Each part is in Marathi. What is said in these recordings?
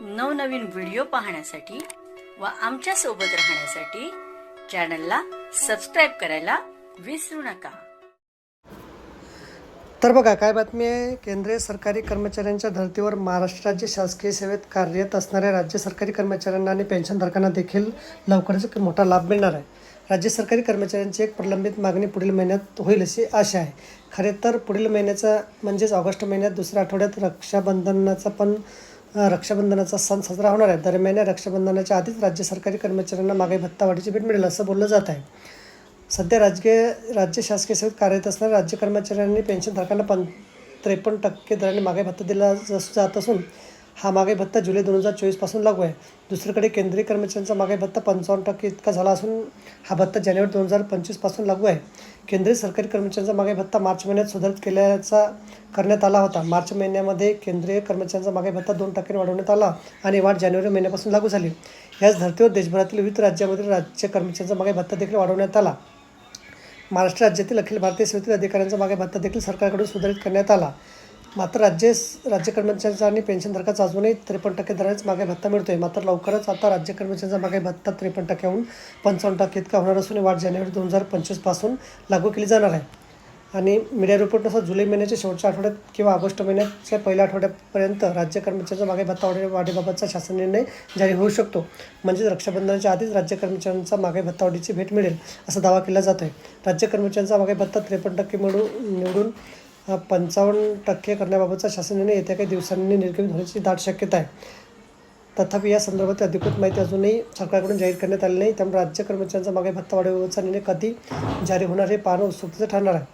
नवनवीन व्हिडिओ पाहण्यासाठी व आमच्यासोबत राहण्यासाठी चॅनलला सबस्क्राईब करायला विसरू नका. तर बघा काय बातमी आहे? केंद्रीय सरकारी कर्मचाऱ्यांच्या धर्तीवर महाराष्ट्राच्या शासकीय सेवेत कार्यरत असणाऱ्या राज्य सरकारी कर्मचाऱ्यांना आणि पेन्शनधारकांना देखील लवकरच मोठा लाभ मिळणार आहे. राज्य सरकारी कर्मचाऱ्यांची एक प्रलंबित मागणी पुढील महिन्यात होईल अशी आशा आहे. खरे तर पुढील महिन्याचा म्हणजेच ऑगस्ट महिन्यात दुसऱ्या आठवड्यात रक्षाबंधनाचा पण रक्षाबंधनाचा सण साजरा होणार आहे. दरम्यान या रक्षाबंधनाच्या आधीच राज्य सरकारी कर्मचाऱ्यांना मागे भत्ता वाढीची भेट मिळेल असं बोललं जात आहे. सध्या राजकीय राज्य शासकीय सेवेत कार्यरत असणाऱ्या राज्य कर्मचाऱ्यांनी पेन्शनधारकांना पं त्रेपन्न टक्के दराने मागे भत्ता दिला जस जात असून हा मागे भत्ता जुलै दोन हजार चोवीसपासून लागू आहे. दुसरीकडे केंद्रीय कर्मचाऱ्यांचा मागे भत्ता पंचावन्न टक्के इतका झाला असून हा भत्ता जानेवारी दोन हजार पंचवीसपासून लागू आहे. केंद्रीय सरकारी कर्मचाऱ्यांचा मागे भत्ता मार्च महिन्यात सुधारित केल्याचा करण्यात आला होता. मार्च महिन्यामध्ये केंद्रीय कर्मचाऱ्यांचा मागे भत्ता दोन टक्क्यांनी वाढवण्यात आला आणि वाढ जानेवारी महिन्यापासून लागू झाली. याच धर्तीवर देशभरातील विविध राज्यामधील राज्य कर्मचाऱ्यांचा मागे भत्ता देखील वाढवण्यात आला. महाराष्ट्र राज्यातील अखिल भारतीय सेवेतील अधिकाऱ्यांचा मागे भत्ता देखील सरकारकडून सुधारित करण्यात आला. मात्र राज्य राज्य कर्मचाऱ्यांचा आणि पेन्शनधारकाचा अजूनही त्रेपन्न टक्के दरानेच मागे भत्ता मिळतोय. मात्र लवकरच आता राज्य कर्मचाऱ्यांचा मागे भत्ता त्रेपन्न टक्क्याहून पंचावन्न टक्के इतका होणार असून वाढ जानेवारी दोन हजार पंचवीसपासून लागू केली जाणार आहे. आणि मीडिया रिपोर्टनुसार जुलै महिन्याच्या शेवटच्या आठवड्यात किंवा ऑगस्ट महिन्याच्या पहिल्या आठवड्यापर्यंत राज्य कर्मचाऱ्यांचा मागे भत्ता वाढ वाढीबाबतचा शासन निर्णय जारी होऊ शकतो. म्हणजेच रक्षाबंधनाच्या आधीच राज्य कर्मचाऱ्यांचा मागे भत्ता वाढीची भेट मिळेल असा दावा केला जातो आहे राज्य कर्मचाऱ्यांचा मागे भत्ता त्रेपन्न टक्के मिळून निवडून पंचावन्न टक्के करण्याबाबतचा शासनाने येत्या काही दिवसांनी निर्गमित होण्याची दाट शक्यता आहे. तथापि या संदर्भात अधिकृत माहिती अजूनही सरकारकडून जाहीर करण्यात आली नाही. त्यामुळे राज्य कर्मचाऱ्यांचा मागे भत्ता वाढवण्याचा निर्णय कधी जारी होणार हे पाहणं उत्सुकतेचं ठरणार आहे.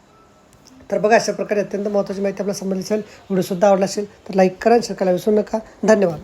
तर बघा अशा प्रकारे अत्यंत महत्त्वाची माहिती आपल्याला समजली असेल व्हिडिओसुद्धा आवडला असेल तर लाईक करा आणि शेअर करायला विसरू नका. धन्यवाद.